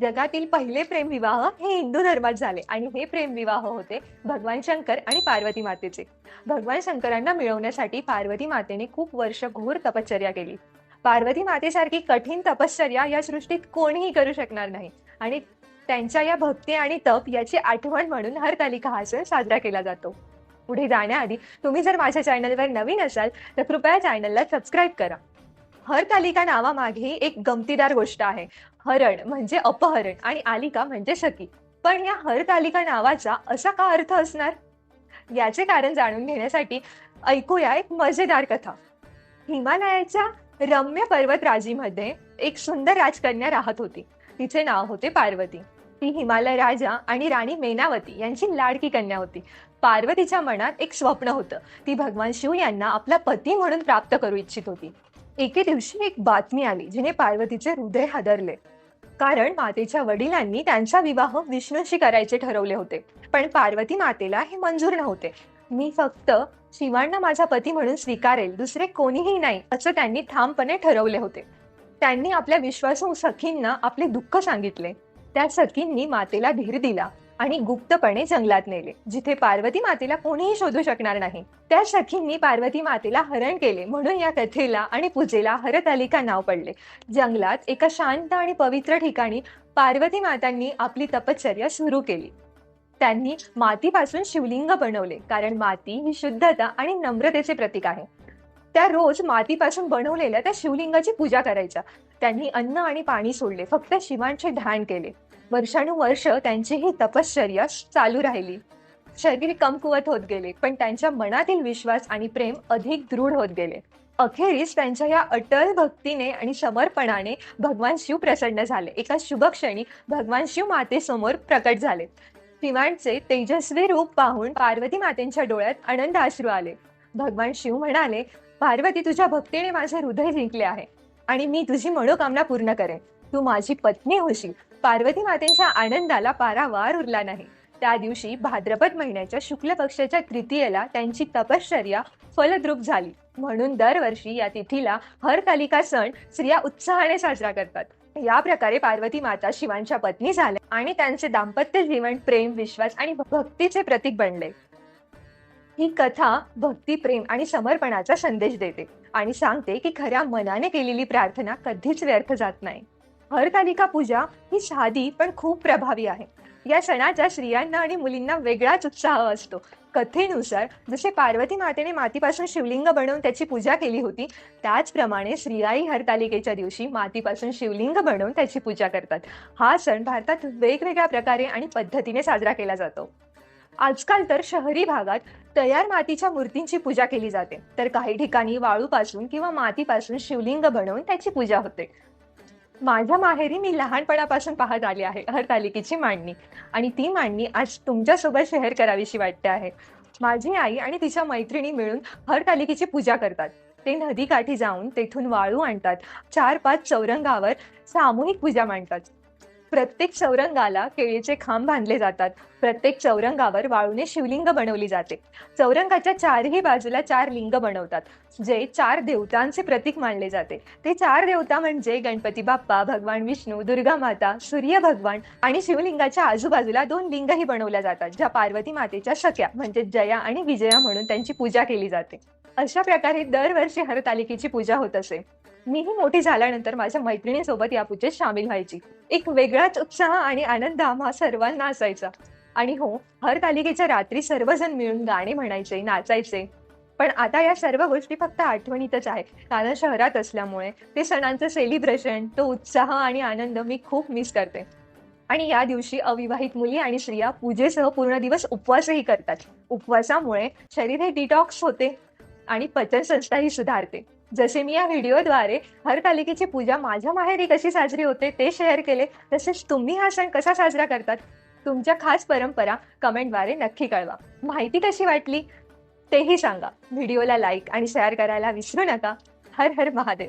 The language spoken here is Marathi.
जगातील पहिले प्रेमविवाह हे हिंदू धर्मात झाले आणि हे प्रेमविवाह होते भगवान शंकर आणि पार्वती मातेचे. भगवान शंकरांना मिळवण्यासाठी पार्वती मातेने खूप वर्ष घोर तपश्चर्या केली. पार्वती मातेसारखी कठीण तपश्चर्या या सृष्टीत कोणीही करू शकणार नाही आणि त्यांच्या या भक्ती आणि तप याची आठवण म्हणून हरतालिका हा सण साजरा केला जातो. पुढे जाण्याआधी तुम्ही जर माझ्या चॅनलवर नवीन असाल तर कृपया चॅनलला सबस्क्राईब करा. हरतालिका नावामागे एक गमतीदार गोष्ट आहे. हरण म्हणजे अपहरण आणि आलिका म्हणजे शकी. पण या हरतालिका नावाचा असा का अर्थ असणार? याचे कारण जाणून घेण्यासाठी ऐकूया एक मजेदार कथा. हिमालयाच्या रम्य पर्वतराजीमध्ये एक सुंदर राजकन्या राहत होती. तिचे नाव होते पार्वती. ती हिमालय राजा आणि राणी मेनावती यांची लाडकी कन्या होती. पार्वतीच्या मनात एक स्वप्न होतं. ती भगवान शिव यांना आपला पती म्हणून प्राप्त करू इच्छित होती. एके दिवशी एक बातमी आली जिने पार्वतीचे हृदय हादरले. कारण मातेच्या वडिलांनी त्यांचा विवाह विष्णूशी करायचे ठरवले होते. पण पार्वती मातेला हे मंजूर नव्हते. मी फक्त शिवांना माझा पती म्हणून स्वीकारेल दुसरे कोणीही नाही असं त्यांनी ठामपणे ठरवले होते. त्यांनी आपल्या विश्वासू सखींना आपले दुःख सांगितले. त्या सखींनी मातेला धीर दिला. आणि गुप्तपणे जंगलात नेले जिथे पार्वती मातेला कोणीही शोधू शकणार नाही. त्या सखींनी पार्वती मातेला हरण केले म्हणून या कथेला आणि पूजेला हरतालिका नाव पडले. जंगलात एका शांत आणि पवित्र ठिकाणी पार्वती मातांनी आपली तपश्चर्या सुरू केली. त्यांनी मातीपासून शिवलिंग बनवले कारण माती ही शुद्धता आणि नम्रतेचे प्रतीक आहे. त्या रोज मातीपासून बनवलेल्या त्या शिवलिंगाची पूजा करायच्या. त्यांनी अन्न आणि पाणी सोडले फक्त शिवांचे ध्यान केले. वर्षानुवर्ष त्यांची ही तपश्चर्या चालू राहिली. शरीर कमकुवत होत गेले पण त्यांच्या मनातील विश्वास आणि प्रेम अधिक दृढ होत गेले. अखेरीस त्यांच्या या अटल भक्तीने आणि समर्पणाने भगवान शिव प्रसन्न झाले. एका शुभ क्षणी भगवान शिव मातेसमोर प्रकट झाले. शिवांचे तेजस्वी रूप पाहून पार्वती मातेंच्या डोळ्यात आनंद अश्रू आले. भगवान शिव म्हणाले पार्वती तुझ्या भक्तीने माझे हृदय जिंकले आहे आणि मी तुझी मनोकामना पूर्ण करेन. तू माझी पत्नी होशील. पार्वती मातेच्या आनंदाला पारावार उरला नाही. त्या दिवशी भाद्रपद महिन्याच्या शुक्ल पक्षाच्या तृतीयेला त्यांची तपश्चर्या फलद्रूप झाली. म्हणून दरवर्षी या तिथीला हरतालिका सण स्त्रिया उत्साहाने साजरा करतात. या प्रकारे पार्वती माता शिवांच्या पत्नी झाल्या आणि त्यांचे दाम्पत्य जीवन प्रेम विश्वास आणि भक्तीचे प्रतीक बनले. ही कथा भक्ती प्रेम आणि समर्पणाचा संदेश देते आणि सांगते की खऱ्या मनाने केलेली प्रार्थना कधीच व्यर्थ जात नाही. हरतालिका पूजा ही साधी पण खूप प्रभावी आहे. या सणाच्या स्त्रियांना आणि मुलींना वेगळाच उत्साह असतो. कथेनुसार जसे पार्वती मातेने मातीपासून शिवलिंग बनवून त्याची पूजा केली होती त्याचप्रमाणे स्त्रियाही हरतालिकेच्या दिवशी मातीपासून शिवलिंग बनवून त्याची पूजा करतात. हा सण भारतात वेगवेगळ्या प्रकारे आणि पद्धतीने साजरा केला जातो. आजकाल तर शहरी भागात तयार मातीच्या मूर्तींची पूजा केली जाते. तर काही ठिकाणी वाळूपासून किंवा मातीपासून शिवलिंग बनवून त्याची पूजा होते. माझ्या माहेरी मी लहानपणापासून पाहत आली आहे हरतालिकेची मांडणी. आणि ती मांडणी आज तुमच्यासोबत शेअर करावीशी वाटते आहे. माझी आई आणि तिच्या मैत्रिणी मिळून हरतालिकेची पूजा करतात. ते नदीकाठी जाऊन तेथून वाळू आणतात. चार पाच चौरंगावर सामूहिक पूजा मांडतात. प्रत्येक चौरंगाला केळीचे खांब बांधले जातात. प्रत्येक चौरंगावर वाळूने शिवलिंग बनवली जाते. चौरंगाच्या चारही बाजूला चार लिंग बनवतात जे चार देवतांचे प्रतीक मानले जाते. ते चार देवता म्हणजे गणपती बाप्पा भगवान विष्णू दुर्गा माता सूर्य भगवान आणि शिवलिंगाच्या आजूबाजूला दोन लिंगही बनवल्या जातात ज्या पार्वती मातेच्या शक्या म्हणजे जया आणि विजया म्हणून त्यांची पूजा केली जाते. अशा प्रकारे दरवर्षी हरतालिकेची पूजा होत असे. मीही मोठी झाल्यानंतर माझ्या मैत्रिणीसोबत या पूजेत सामील व्हायची. एक वेगळाच उत्साह आणि आनंद आम्हा सर्वांना असायचा. आणि हो हरतालिकेच्या रात्री सर्वजण मिळून गाणे म्हणायचे नाचायचे. पण आता या सर्व गोष्टी फक्त आठवणीतच आहे कारण शहरात असल्यामुळे ते सणांचं सेलिब्रेशन तो उत्साह आणि आनंद मी खूप मिस करते. आणि या दिवशी अविवाहित मुली आणि स्त्रिया पूजेसह पूर्ण दिवस उपवासही करतात. उपवासामुळे शरीर हे डिटॉक्स होते. आणि पचनसंस्थाही सुधारते. जसे मी या व्हिडिओद्वारे हरतालिकेची पूजा माझ्या माहेरी कशी साजरी होते ते शेअर केले तसेच तुम्ही हा सण कसा साजरा करतात तुमच्या खास परंपरा कमेंटद्वारे नक्की कळवा. माहिती कशी वाटली तेही सांगा. व्हिडिओला लाईक आणि शेअर करायला विसरू नका. हर हर महादेव.